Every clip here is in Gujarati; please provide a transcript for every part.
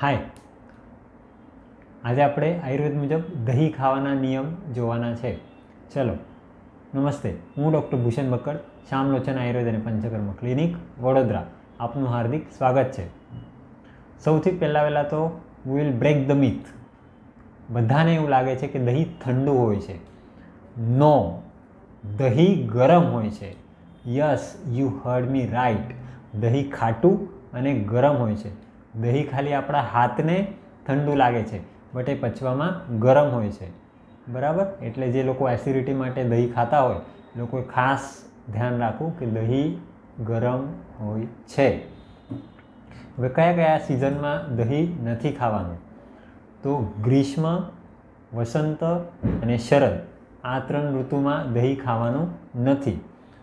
હાય. આજે આપણે આયુર્વેદ મુજબ દહીં ખાવાના નિયમ જોવાના છે. ચલો, નમસ્તે. હું ડૉક્ટર ભૂષણ બક્કડ, શ્યામલોચન આયુર્વેદ અને પંચકર્મ ક્લિનિક, વડોદરા. આપનું હાર્દિક સ્વાગત છે. સૌથી પહેલાં પહેલાં તો વિલ બ્રેક ધ મિથ બધાને એવું લાગે છે કે દહીં ઠંડુ હોય છે. નો દહીં ગરમ હોય છે. Yes you heard me right દહીં ખાટું અને ગરમ હોય છે. દહીં ખાલી આપણા હાથને ઠંડુ લાગે છે, બટ એ પચવામાં ગરમ હોય છે. બરાબર? એટલે જે લોકો એસિડિટી માટે દહીં ખાતા હોય લોકોએ ખાસ ધ્યાન રાખવું કે દહીં ગરમ હોય છે. હવે કયા કયા સિઝનમાં દહીં નથી ખાવાનું? તો ગ્રીષ્મ, વસંત અને શરદ, આ ત્રણ ઋતુમાં દહીં ખાવાનું નથી.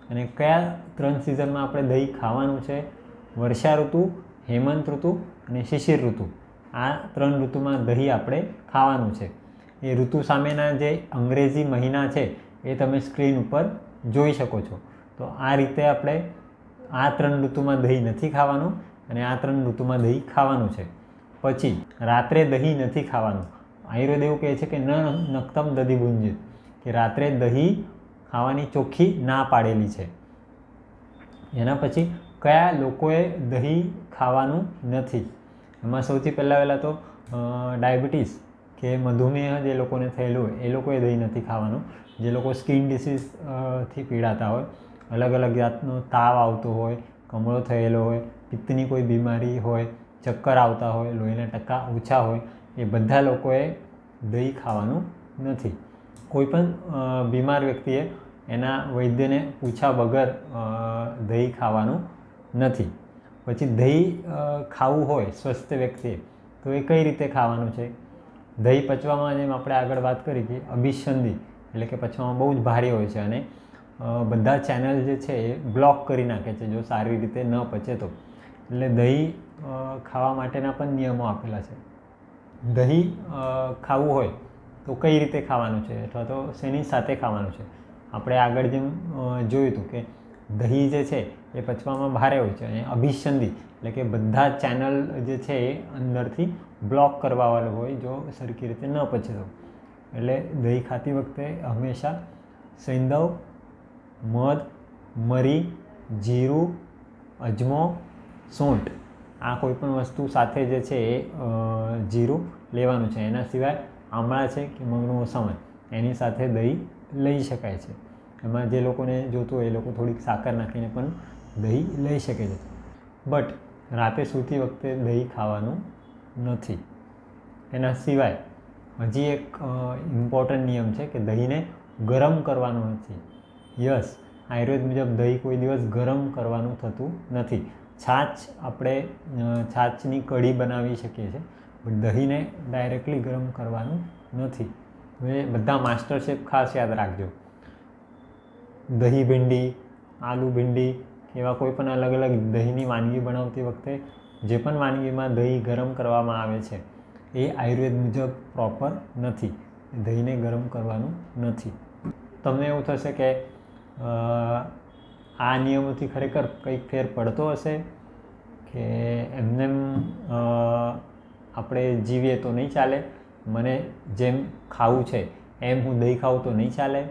અને કયા ત્રણ સિઝનમાં આપણે દહીં ખાવાનું છે? વર્ષા ઋતુ હેમંત ઋતુ અને શિશિર ઋતુ. આ ત્રણ ઋતુમાં દહીં આપણે ખાવાનું છે. એ ઋતુ સામેના જે અંગ્રેજી મહિના છે એ તમે સ્ક્રીન ઉપર જોઈ શકો છો. તો આ રીતે આપણે આ ત્રણ ઋતુમાં દહીં નથી ખાવાનું અને આ ત્રણ ઋતુમાં દહીં ખાવાનું છે. પછી રાત્રે દહીં નથી ખાવાનું. આયુર્વેદ એવું કહે છે કે ન નક્તમ દધી ભુંજિત કે રાત્રે દહીં ખાવાની ચોખ્ખી ના પાડેલી છે. એના પછી કયા લોકોએ દહીં ખાવાનું નથી? એમાં સૌથી પહેલાં પહેલાં તો ડાયાબિટીસ કે મધુમેહ જે લોકોને થયેલું હોય, એ લોકોએ દહીં નથી ખાવાનું. જે લોકો સ્કિન ડિસીઝ પીડાતા હોય, અલગ અલગ જાતનો તાવ આવતો હોય, કમળો થયેલો હોય, પિત્તની કોઈ બીમારી હોય, ચક્કર આવતા હોય, લોહીના ટકા ઓછા હોય, એ બધા લોકોએ દહીં ખાવાનું નથી. કોઈ પણ બીમાર વ્યક્તિએ એના વૈદ્યને પૂછ્યા વગર દહીં ખાવાનું નથી. પછી દહીં ખાવું હોય સ્વસ્થ વ્યક્તિએ તો એ કઈ રીતે ખાવાનું છે? દહીં પચવામાં જેમ આપણે આગળ વાત કરી કે અભિસંધિ, એટલે કે પચવામાં બહુ જ ભારે હોય છે અને બધા ચેનલ જે છે એ બ્લોક કરી નાખે છે જો સારી રીતે ન પચે તો. એટલે દહીં ખાવા માટેના પણ નિયમો આપેલા છે. દહીં ખાવું હોય તો કઈ રીતે ખાવાનું છે? અથવા તો શેની સાથે ખાવાનું છે? આપણે આગળ જેમ જોયું હતું કે દહીં જે છે એ પચવામાં ભારે હોય છે અને અભિસંધિ એટલે કે બધા ચેનલ જે છે એ અંદરથી બ્લોક કરવાવાળું હોય જો સરખી રીતે ન પચે તો. એટલે દહીં ખાતી વખતે હંમેશા સૈંદવ મધ, મરી, જીરું, અજમો, સૂંઠ આ કોઈ પણ વસ્તુ સાથે જે છે એ જીરું લેવાનું છે. એના સિવાય આમળા છે કે મગનું સમય એની સાથે દહીં લઈ શકાય છે. એમાં જે લોકોને જોતું હોય એ લોકો થોડીક સાકર નાખીને પણ દહીં લઈ શકે છે. બટ રાતે સૂતી વખતે દહીં ખાવાનું નથી. એના સિવાય હજી એક ઇમ્પોર્ટન્ટ નિયમ છે કે દહીંને ગરમ કરવાનું નથી. યસ આયુર્વેદ મુજબ દહીં કોઈ દિવસ ગરમ કરવાનું થતું નથી. છાછ આપણે છાછની કઢી બનાવી શકીએ છીએ બટ દહીંને ડાયરેક્ટલી ગરમ કરવાનું નથી. હવે બધા માસ્ટર શેફ ખાસ યાદ રાખજો. દહીં ભીંડી આલુ ભીંડી એવા કોઈ પણ અલગ અલગ દહીંની વાનગી બનાવતી વખતે જે પણ વાનગીમાં દહીં ગરમ કરવામાં આવે છે, એ આયુર્વેદ મુજબ પ્રોપર નથી. દહીંને ગરમ કરવાનું નથી. તમને એવું થશે કે આ નિયમોથી ખરેખર કંઈક ફેર પડતો હશે કે એમને આપણે જીવીએ તો નહીં ચાલે, મને જેમ ખાવું છે એમ હું દહીં ખાઉં તો નહીં ચાલે.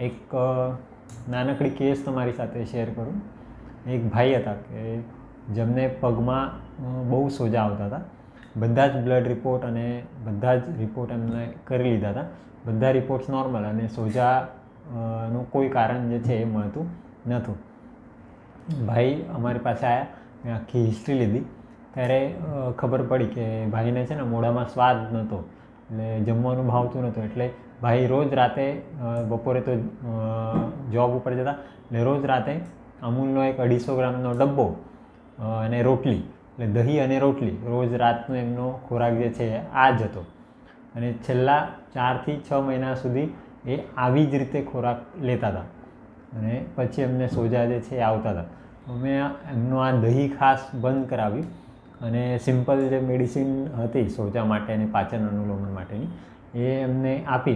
એક નાનકડી કેસ તમારી સાથે શેર કરું. એક ભાઈ હતા કે જેમને પગમાં બહુ સોજા આવતા હતા. બધા જ બ્લડ રિપોર્ટ અને બધા જ રિપોર્ટ એમને કરી લીધા હતા. બધા રિપોર્ટ્સ નોર્મલ અને સોજા નું કોઈ કારણ જે છે એ મળતું નહોતું. ભાઈ અમારી પાસે આવ્યા મેં આખી હિસ્ટ્રી લીધી. ત્યારે ખબર પડી કે ભાઈને છે ને મોઢામાં સ્વાદ નહોતો. એટલે જમવાનું ભાવતું નહોતું. એટલે ભાઈ રોજ રાતે બપોરે તો જોબ ઉપર જતા એટલે રોજ રાતે અમૂલનો એક અઢીસો ગ્રામનો ડબ્બો અને રોટલી, એટલે દહીં અને રોટલી, રોજ રાતનો એમનો ખોરાક જે છે આ જ હતો. અને છેલ્લા ચારથી છ મહિના સુધી એ આવી જ રીતે ખોરાક લેતા હતા. અને પછી એમને સોજા જે છે એ આવતા હતા. અમે એમનું આ દહીં ખાસ બંધ કરાવ્યું અને સિમ્પલ જે મેડિસિન હતી સોજા માટે અને પાચન અનુલોમન માટેની એ એમને આપી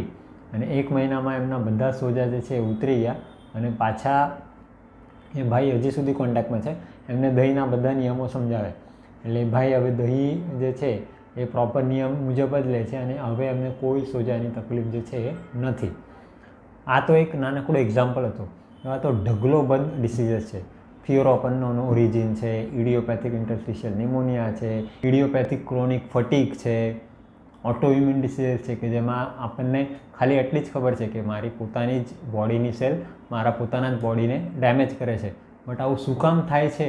અને એક મહિનામાં એમના બધા સોજા જે છે એ ઉતરી ગયા અને પાછા એ ભાઈ હજી સુધી કોન્ટેક્ટમાં છે. એમને દહીંના બધા નિયમો સમજાવે. એટલે ભાઈ હવે દહીં જે છે એ પ્રોપર નિયમ મુજબ જ લે છે અને હવે એમને કોઈ સોજાની તકલીફ જે છે એ નથી. આ તો એક નાનકડો એક્ઝામ્પલ હતો. એવા તો ઢગલો બંધ ડિસીઝીસ છે. ફ્યોર ઓફ ઓરિજિન છે ઇડિયોપેથિક ઇન્ટરસ્ટિશિયલ નિમોનિયા છે ઇડિયોપેથિક ક્રોનિક ફટીક છે. ઓટો ઇમ્યુન ડિસીઝ છે કે જેમાં આપણને ખાલી એટલી જ ખબર છે કે મારી પોતાની જ બોડીની સેલ મારા પોતાના જ બોડીને ડેમેજ કરે છે. બટ આવું શું કામ થાય છે?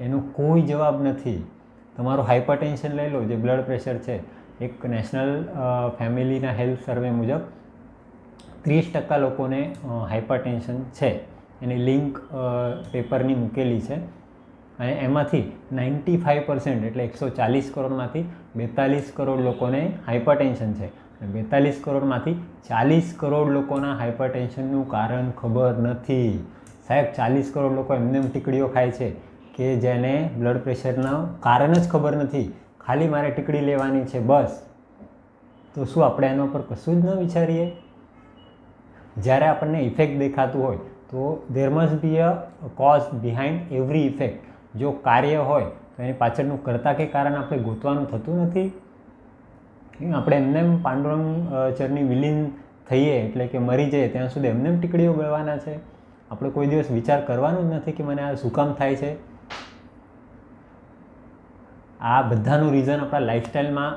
એનો કોઈ જવાબ નથી. તમારું હાઇપર ટેન્શન લઈ લો, જે બ્લડ પ્રેશર છે. એક નેશનલ ફેમિલીના હેલ્થ સર્વે મુજબ ત્રીસ ટકા લોકોને હાઇપર ટેન્શન છે. એની લિંક પેપરની મૂકેલી છે. અને એમાંથી નાઇન્ટી ફાઇવ પર્સન્ટ એટલે એકસો ચાલીસ કરોડમાંથી બેતાલીસ કરોડ લોકોને હાઇપરટેન્શન છે. અને બેતાલીસ કરોડમાંથી ચાલીસ કરોડ લોકોના હાઇપરટેન્શનનું કારણ ખબર નથી. સાહેબ, ચાલીસ કરોડ લોકો એમને એમ ટીકડીઓ ખાય છે કે જેને બ્લડ પ્રેશરના કારણ જ ખબર નથી. ખાલી મારે ટીકડી લેવાની છે બસ. તો શું આપણે એના પર કશું જ ન વિચારીએ? જ્યારે આપણને ઇફેક્ટ દેખાતું હોય, તો there must be a cause behind every effect જો કાર્ય હોય તો એની પાછળનું કરતા કે કારણ આપણે ગોતવાનું થતું નથી. આપણે એમને એમ પાંડુરંગ ચરની વિલીન થઈએ એટલે કે મરી જઈએ ત્યાં સુધી એમને એમ ટીકડીઓ ગળવાના છે. આપણે કોઈ દિવસ વિચાર કરવાનો જ નથી કે મને આ શું કામ થાય છે. આ બધાનું રીઝન આપણા લાઈફસ્ટાઈલમાં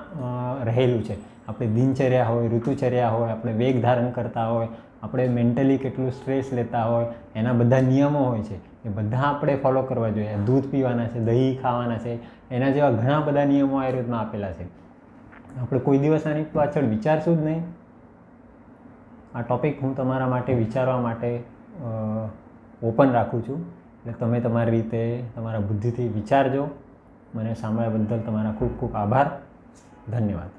રહેલું છે. આપણે દિનચર્યા હોય, ઋતુચર્યા હોય, આપણે વેગ ધારણ કરતા હોય, આપણે મેન્ટલી કેટલું સ્ટ્રેસ લેતા હોય, એના બધા નિયમો હોય છે. એ બધા આપણે ફોલો કરવા જોઈએ. દૂધ પીવાના છે, દહીં ખાવાના છે, એના જેવા ઘણા બધા નિયમો આયુર્વેદમાં આપેલા છે. આપણે કોઈ દિવસ આની પાછળ વિચારશું જ નહીં. આ ટૉપિક હું તમારા માટે વિચારવા માટે ઓપન રાખું છું. એટલે તમે તમારી રીતે તમારા બુદ્ધિથી વિચારજો. મને સાંભળ્યા બદલ તમારા ખૂબ ખૂબ આભાર. ધન્યવાદ.